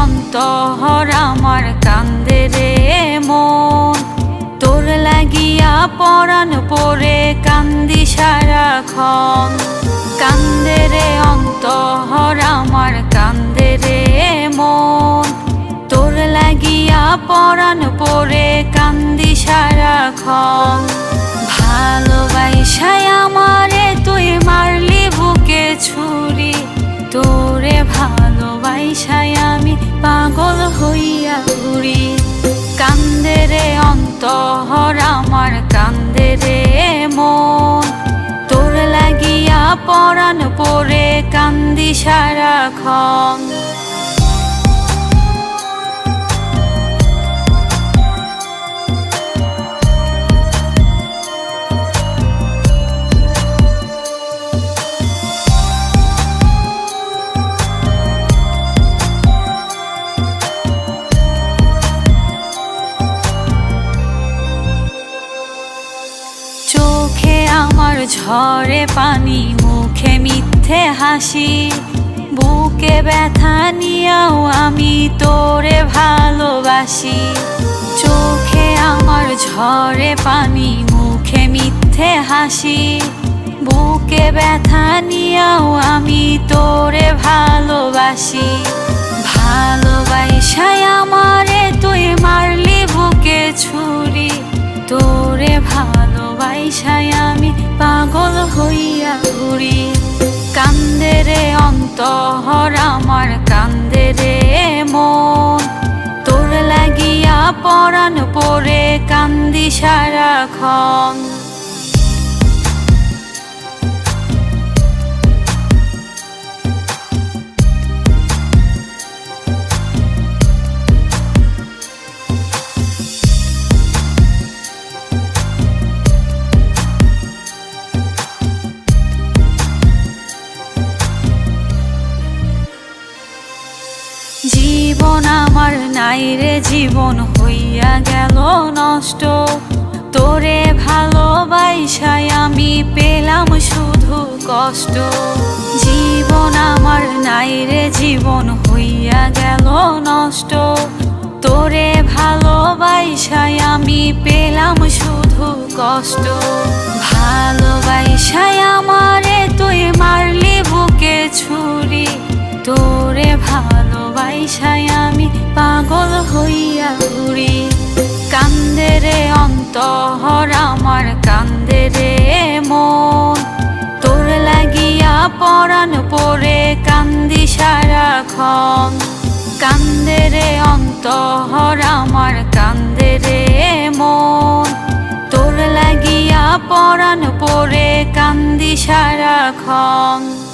অন্তহর, আমার কান্দে রে মন। তোর লাগিয়া পরাণ পরে কান্দি সারাক্ষণ। কান্দে রে অন্তহর, আমার কান্দে রে মন। তোর লাগিয়া পরাণ পরে কান্দি সারাক্ষণ। ভালোবাসায় আমারে পরাণ পরে কান্দি সারাক্ষণ। ঝরে পানি, মুখে মিথ্যে হাসি। বুকে ব্যথা নিয়েও আমি তোরে ভালোবাসি। চোখে আমার ঝরে পানি, মুখে মিথ্যে হাসি। বুকে ব্যথা নিয়েও আমি তোরে ভালোবাসি। অন্তহর আমার কান্দে রে মন। তোর লাগিয়া পরাণ পরে কান্দি সারাক্ষণ। জীবন আমার নাই রে, জীবন হইয়া গেল নষ্ট। তোরে ভালোবাসায় আমি পেলাম শুধু কষ্ট। জীবন আমার নাই রে, জীবন হইয়া গেল নষ্ট। তোরে ভালোবাসায় আমি পেলাম শুধু কষ্ট। ভালোবাসায় আমারে তুই মারলি পাগল হইয়া ঘুরি। কান্দে রে অন্তহর, আমার কান্দে রে মন। তোর লাগিয়া পরাণ পরে কান্দি সারাক্ষণ। কান্দে রে অন্তহর, আমার কান্দে রে মন। তোর লাগিয়া পরাণ পরে কান্দি সারাক্ষণ।